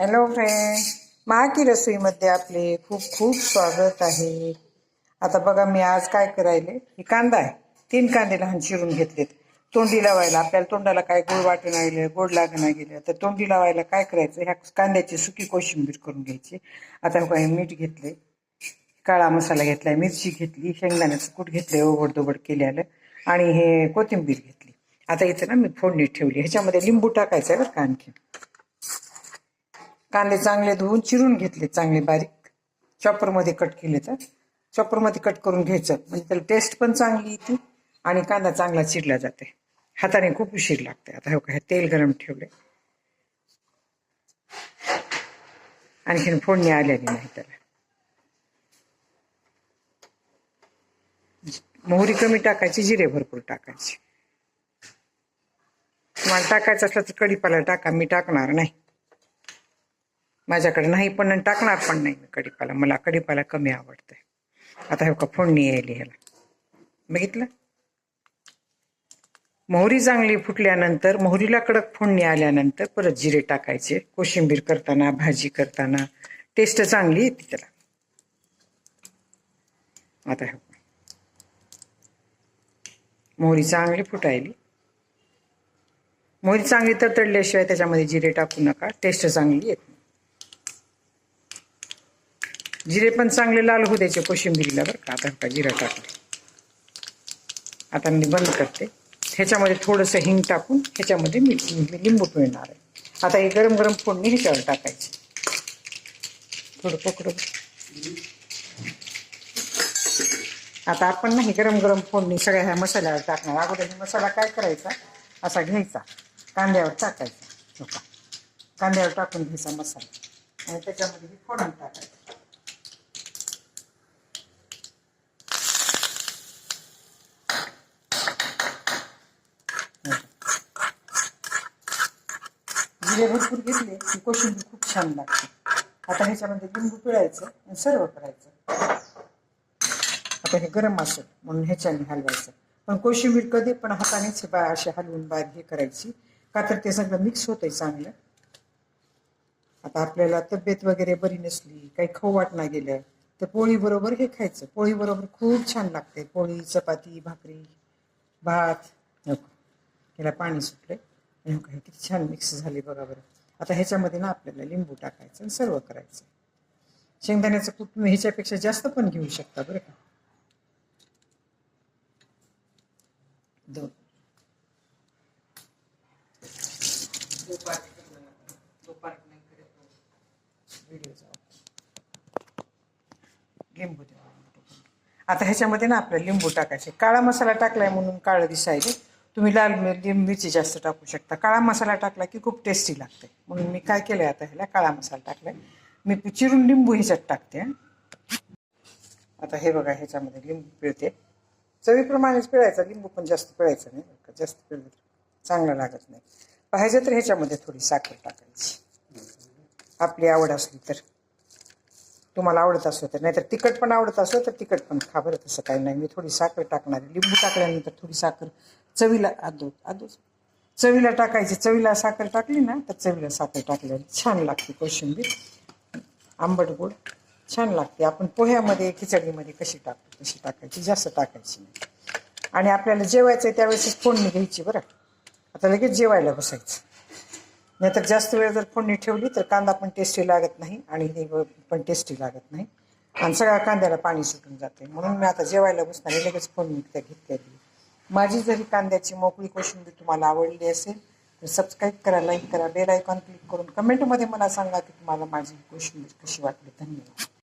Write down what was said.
Hello friend महाकी रसोईमध्ये आपले खूप खूप स्वागत आहे. आता बघा मी आज काय करायले? हे कांदा आहे. तीन कांदे लहान चिरून घेतलेत. तोंडी लावायला आपल्याला तोंडाला काय गोड वाटून गेलं गोड लागणं गेलं तर तोंडी लावायला काय करायचं? ह्या कांद्याची सुकी कोशिंबीर करून घ्यायची. आता काय मीठ घेतले काळा मसाला घेतलाय मिरची घेतली शेंगदाण्याचं कूट घेतले ओबड दोबड केलेलं आणि हे कोथिंबीर घेतली. आता इथं ना मी फोडणी ठेवली. ह्याच्यामध्ये लिंबू टाकायचं आहे बरं का आणखी कांदे चांगले धुवून चिरून घेतले चांगले बारीक. चॉपरमध्ये कट केले तर. चॉपरमध्ये कट करून घ्यायचं. म्हणजे त्याला टेस्ट पण चांगली येते आणि कांदा चांगला चिरला जाते. हाताने खूप उशीर लागते. आता हो काय तेल गरम ठेवले आणखीन फोडणी आलेली नाही त्याला. मोहरी कमी टाकायची जिरे भरपूर टाकायचे. तुम्हाला टाकायचं असलं तर कढीपाला टाका. मी टाकणार नाही. माझ्याकडे नाही पण टाकणार पण नाही मी कढीपाला. मला कढीपाला कमी आवडतंय. आता हे का फोडणी यायली ह्याला. बघितलं? मोहरी चांगली फुटल्यानंतर मोहरीला कडक फोडणी आल्यानंतर परत जिरे टाकायचे. कोशिंबीर करताना भाजी करताना. टेस्ट चांगली येते त्याला. आता हे मोहरी चांगली फुटायली. मोहरी चांगली तर तळल्याशिवाय त्याच्यामध्ये जिरे टाकू नका. टेस्ट चांगली येत जिरे पण चांगले लाल होऊ द्यायचे कोशिंबिरीला बरं का. आता का जिरा टाकले. आता मी बंद करते. ह्याच्यामध्ये थोडंसं हिंग टाकून ह्याच्यामध्ये मी लिंबू पिळणार आहे. आता हे गरम गरम फोडणी ह्याच्यावर टाकायची. थोडं पकडू आता आपण नाही गरम गरम फोडणी सगळ्या ह्या मसाल्यावर टाकणार. अगोदर हे मसाला काय करायचा? असा घ्यायचा. कांद्यावर टाकायचा. कांद्यावर टाकून घ्यायचा मसाला. आणि त्याच्यामध्ये फोडून टाकायचं. जिरे भरपूर घेतले. की कोशिंबीर खूप छान लागते. आता ह्याच्यामध्ये लिंबू पिळायचं आणि सर्व करायचं. आता हे गरम असत म्हणून ह्याच्याने हलवायचं. पण कोशिंबीर कधी पण हातानेच बा असे हलवून बाहेर हे करायची. का तर ते सगळं मिक्स होतंय चांगलं. आता आपल्याला तब्येत वगैरे बरी नसली काही खाऊ वाटणं गेलं तर पोळी बरोबर हे खायचं. पोळी बरोबर खूप छान लागते. पोळी चपाती भाकरी भात. नको. याला पाणी सुटलंय. हो हे किती छान मिक्स झाली बघा बरं. आता ह्याच्यामध्ये ना आपल्याला लिंबू टाकायचं आणि सर्व करायचं. शेंगदाण्याचं कूट तुम्ही ह्याच्यापेक्षा जास्त पण घेऊ शकता बरं का? दोन. लिंबू आता ह्याच्यामध्ये ना आपल्याला लिंबू टाकायचे. काळा मसाला टाकलाय म्हणून काळं दिसायचे तुम्ही लाल मिर- मिरची जास्त टाकू शकता. काळा मसाला टाकला की खूप टेस्टी लागते. म्हणून मी काय केलंय आता ह्याला? काळा मसाला टाकलाय. मी चिरून लिंबू ह्याच्यात टाकते आता हे बघा ह्याच्यामध्ये लिंबू पिळते. चवीप्रमाणेच पिळायचा लिंबू पण जास्त पिळायचं नाही जास्त पिळलं तर चांगलं लागत नाही. पाहिजे तर ह्याच्यामध्ये थोडी साखर टाकायची. आपली आवड असली तर. तुम्हाला आवडत असलं तर. नाहीतर तिखट पण आवडत असलं तर तिखट पण खा बरं तसं काही नाही. मी थोडी साखर टाकणार आहे. लिंबू टाकल्यानंतर थोडी साखर चवीला आदो आदो चवीला टाकायची चवीला साखर टाकली ना तर चवीला साखर टाकल्याने छान लागते कोशिंबीर. आंबट गोड छान लागते. आपण पोह्यामध्ये खिचडीमध्ये कशी टाकतो तशी टाकायची. जास्त टाकायची नाही. आणि आपल्याला जेवायचं आहे त्यावेळेस फोडणी घ्यायची बरं. आता लगेच जेवायला बसायचं. नाहीतर जास्त वेळ जर फोडणी ठेवली तर कांदा पण टेस्टी लागत नाही आणि हे पण टेस्टी लागत नाही. आणि सगळ्या कांद्याला पाणी सुटून जाते. म्हणून मी आता जेवायला बसणार लगेच फोडणी त्या घेतलेली माझी जरी कांद्याची मोकळी कोशिंबीर तुम्हाला आवडली असेल तर सबस्क्राईब करा लाईक करा बेल आयकॉन क्लिक करून कमेंटमध्ये मला सांगा की तुम्हाला माझी कोशिंबीर कशी वाटली. धन्यवाद.